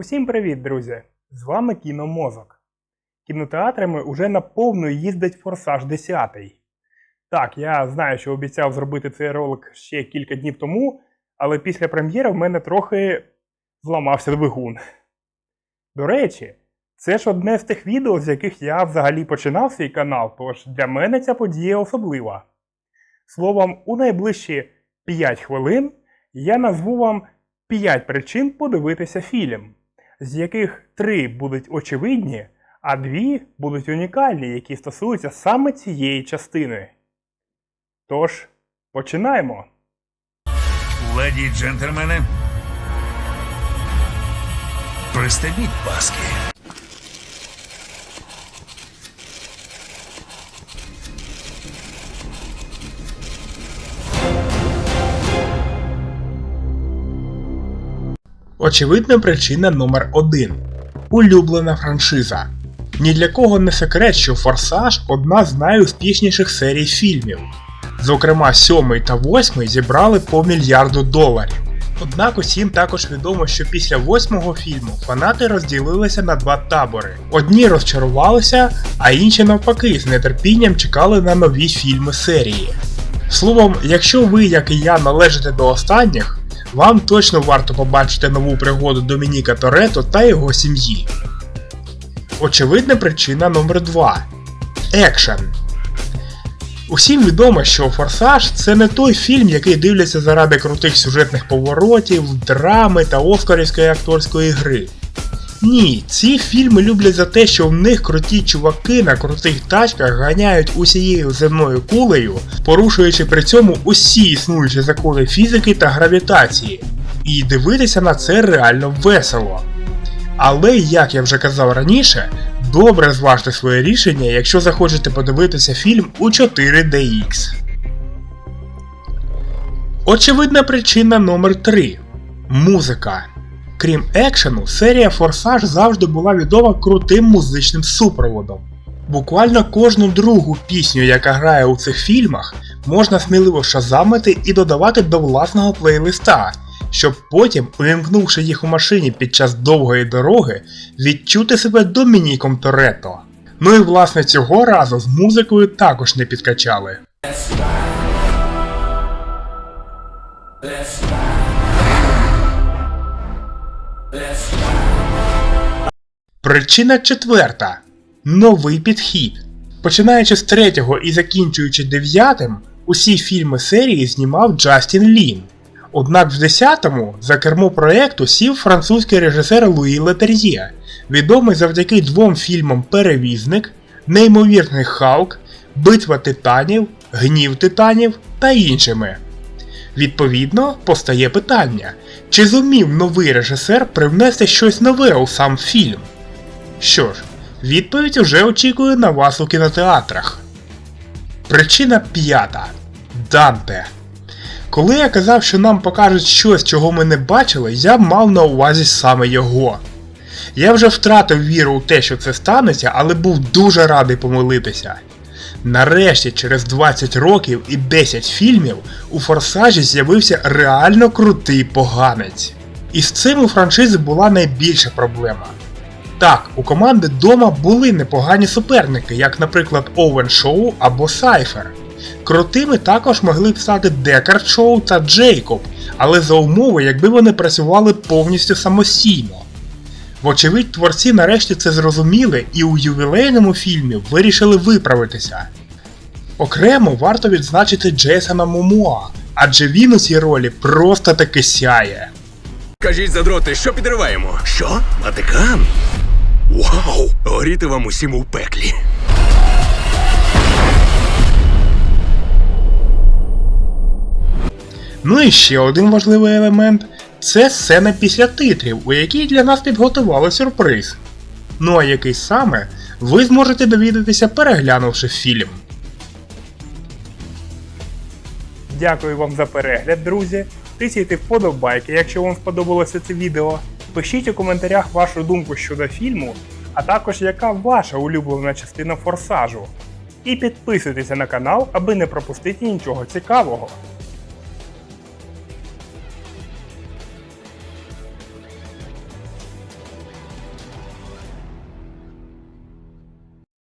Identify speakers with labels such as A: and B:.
A: Усім привіт, друзі! З вами Кіномозок. Кінотеатрами уже наповну їздить Форсаж 10. Так, я знаю, що обіцяв зробити цей ролик ще кілька днів тому, але після прем'єри в мене трохи зламався двигун. До речі, це ж одне з тих відео, з яких я взагалі починав свій канал, тож для мене ця подія особлива. Словом, у найближчі 5 хвилин я назву вам 5 причин подивитися фільм, з яких три будуть очевидні, а дві будуть унікальні, які стосуються саме цієї частини. Тож, починаємо.
B: Леді й джентльмени. Пристебіть паски.
A: Очевидна причина номер 1 Улюблена франшиза. Ні для кого не секрет, що Форсаж одна з найуспішніших серій фільмів. Зокрема, 7 та 8 зібрали по мільярду доларів. Однак усім також відомо, що після восьмого фільму фанати розділилися на два табори. Одні розчарувалися, а інші навпаки з нетерпінням чекали на нові фільми серії. Словом, якщо ви, як і я, належите до останніх, вам точно варто побачити нову пригоду Домініка Торетто та його сім'ї. Очевидна причина номер 2 Екшен. Усім відомо, що Форсаж це не той фільм, який дивляться заради крутих сюжетних поворотів, драми та оскарівської акторської гри. Ні, ці фільми люблять за те, що в них круті чуваки на крутих тачках ганяють усією земною кулею, порушуючи при цьому усі існуючі закони фізики та гравітації. І дивитися на це реально весело. Але, як я вже казав раніше, добре зважте своє рішення, якщо захочете подивитися фільм у 4DX. Очевидна причина номер 3 Музика. Крім екшену, серія Форсаж завжди була відома крутим музичним супроводом. Буквально кожну другу пісню, яка грає у цих фільмах, можна сміливо шазамити і додавати до власного плейлиста, щоб потім, увімкнувши їх у машині під час довгої дороги, відчути себе Домініком Торетто. Ну і власне цього разу з музикою також не підкачали. Причина четверта. Новий підхід. Починаючи з третього і закінчуючи дев'ятим, усі фільми серії знімав Джастін Лін. Однак в 10-му за кермо проекту сів французький режисер Луї Летер'є, відомий завдяки двом фільмам Перевізник, Неймовірний Халк, Битва Титанів, Гнів Титанів та іншими. Відповідно, постає питання, чи зумів новий режисер привнести щось нове у сам фільм? Що ж, відповідь уже очікує на вас у кінотеатрах. Причина п'ята Данте. Коли я казав, що нам покажуть щось, чого ми не бачили, я мав на увазі саме його. Я вже втратив віру у те, що це станеться, але був дуже радий помилитися. Нарешті, через 20 років і 10 фільмів, у Форсажі з'явився реально крутий поганець. І з цим у франшизи була найбільша проблема. Так, у команди дома були непогані суперники, як, наприклад, Овен Шоу або Сайфер. Крутими також могли б стати Декард Шоу та Джейкоб, але за умови, якби вони працювали повністю самостійно. Вочевидь, творці нарешті це зрозуміли і у ювілейному фільмі вирішили виправитися. Окремо варто відзначити Джейсона Момоа, адже він у цій ролі просто таки сяє.
C: Кажіть задроти, що підриваємо? Що? Ватикан? Вау! Горіти вам усім у пеклі.
A: Ну і ще один важливий елемент це сцена після титрів, у якій для нас підготували сюрприз. Ну а який саме, ви зможете довідатися переглянувши фільм. Дякую вам за перегляд, друзі. Тисяйте вподобайки, якщо вам сподобалося це відео. Пишіть у коментарях вашу думку щодо фільму, а також яка ваша улюблена частина форсажу. І підписуйтеся на канал, аби не пропустити нічого цікавого.